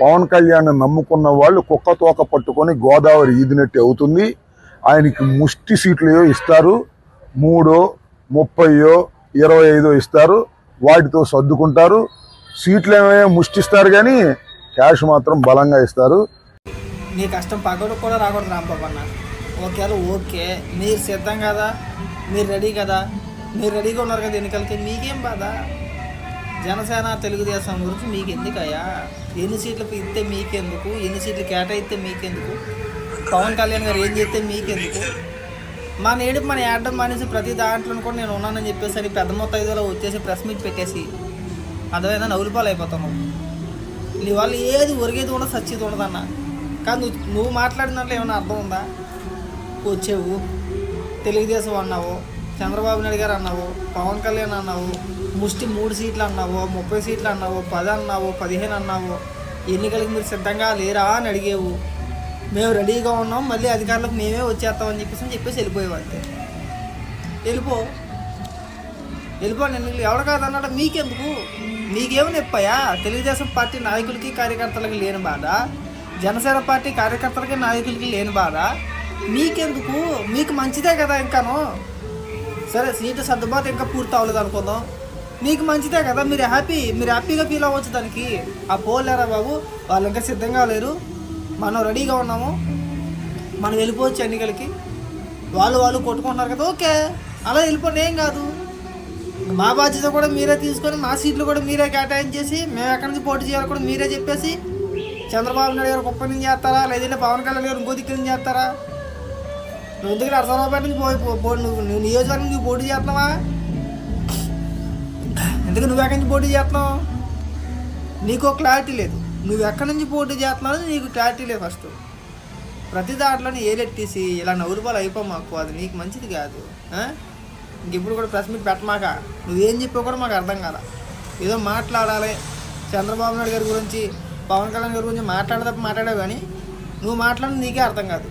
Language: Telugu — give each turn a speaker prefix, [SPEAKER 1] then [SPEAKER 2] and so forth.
[SPEAKER 1] పవన్ కళ్యాణ్ నమ్ముకున్న వాళ్ళు కుక్క తోక పట్టుకొని గోదావరి ఈదినట్టు అవుతుంది. ఆయనకి ముష్టి సీట్లు ఇస్తారు. మూడో ముప్పయో ఇరవై ఐదో ఇస్తారు. వాటితో సర్దుకుంటారు. సీట్లు ఏమే ముష్టిస్తారు కానీ క్యాష్ మాత్రం బలంగా ఇస్తారు.
[SPEAKER 2] నీ కష్టం పగడు కూడా రాకూడదు రాంబాబన్న. ఒకవేళ ఓకే. మీరు సిద్ధం కదా మీరు రెడీ కదా. మీరు రెడీగా ఉన్నారు కదా ఎన్నికలకి మీకేం బాధ? జనసేన తెలుగుదేశం గురించి మీకు ఎందుకయ్యా ఎన్ని సీట్లు ఇస్తే మీకెందుకు? ఎన్ని సీట్లు కేటాయిస్తే మీకెందుకు? పవన్ కళ్యాణ్ గారు ఏం చేస్తే మీకెందుకు? మా నేడు మన యాడ్ మానేసి ప్రతి దాంట్లో కూడా నేను ఉన్నానని చెప్పేసి అని పెద్ద మొత్తం ఐదులో వచ్చేసి ప్రెస్ మీట్ పెట్టేసి అర్థమైందా? నవ్వులపాలు అయిపోతాము నీ వాళ్ళు ఏది ఒరిగేది ఉండదు సచ్చేది ఉండదన్న కానీ నువ్వు నువ్వు మాట్లాడిన దాంట్లో ఏమైనా అర్థం ఉందా? వచ్చేవు. తెలుగుదేశం అన్నావు. చంద్రబాబు నాయుడు గారు అన్నావు పవన్ కళ్యాణ్ అన్నావు ముష్టి మూడు సీట్లు అన్నావు ముప్పై సీట్లు అన్నావు పది అన్నావు పదిహేను అన్నావు. ఎన్నికలకు మీరు సిద్ధంగా లేరా అని అడిగేవు. మేము రెడీగా ఉన్నాం మళ్ళీ అధికారులకు మేమే వచ్చేస్తామని చెప్పేసి అని చెప్పేసి వెళ్ళిపోయేవు వెళ్ళిపో. వెళ్ళిపో ఎన్నికలు ఎవరు కాదన్నాడు మీకెందుకు? మీకేమి నొప్పాయా? తెలుగుదేశం పార్టీ నాయకులకి కార్యకర్తలకి లేని బాధ. జనసేన పార్టీ కార్యకర్తలకి నాయకులకి లేని బాధ. మీకెందుకు? మీకు మంచిదే కదా ఇంకాను. సరే సీటు సర్దుబాటు ఇంకా పూర్తి అవ్వలేదు అనుకుందాం. నీకు మంచిదే కదా మీరు హ్యాపీ మీరు హ్యాపీగా ఫీల్ అవ్వచ్చు దానికి. ఆ పోలేరా బాబు? వాళ్ళు ఇంకా సిద్ధంగా లేరు. మనం రెడీగా ఉన్నాము. మనం వెళ్ళిపోవచ్చు ఎన్నికలకి. వాళ్ళు వాళ్ళు కొట్టుకుంటున్నారు కదా ఓకే. అలా వెళ్ళిపోండి ఏం కాదు. మా బాధ్యత కూడా మీరే తీసుకొని మా సీట్లు కూడా మీరే కేటాయించేసి మేము ఎక్కడి నుంచి పోటీ చేయాలో కూడా మీరే చెప్పేసి చంద్రబాబు నాయుడు గారు కుప్ప నుంచి చేస్తారా? లేదంటే పవన్ కళ్యాణ్ గారు ఇంకో దిక్కు నుంచి చేస్తారా? నువ్వు ఎందుకు నరసరావుపేట నుంచి పోయి నువ్వు నియోజకవర్గం నుంచి పోటీ చేస్తున్నావా? ఎందుకు నువ్వు ఎక్కడి నుంచి పోటీ చేస్తున్నావు? నీకు క్లారిటీ లేదు. నువ్వు ఎక్కడి నుంచి పోటీ చేస్తున్నావు నీకు క్లారిటీ లేదు ఫస్ట్ ప్రతి దాంట్లోనే ఏలెట్టేసి ఇలా నవ్వులపాలు అయిపో మాకు అది నీకు మంచిది కాదు. ఆ? ఇంక ఇప్పుడు కూడా ప్రెస్ మీట్ పెట్టమాక. నువ్వేం చెప్పావు కూడా మాకు అర్థం కాదా? ఏదో మాట్లాడాలి. చంద్రబాబు నాయుడు గారి గురించి పవన్ కళ్యాణ్ గారి గురించి మాట్లాడేటప్పుడు మాట్లాడావు కానీ నువ్వు మాట్లాడిన నీకే అర్థం కాదు.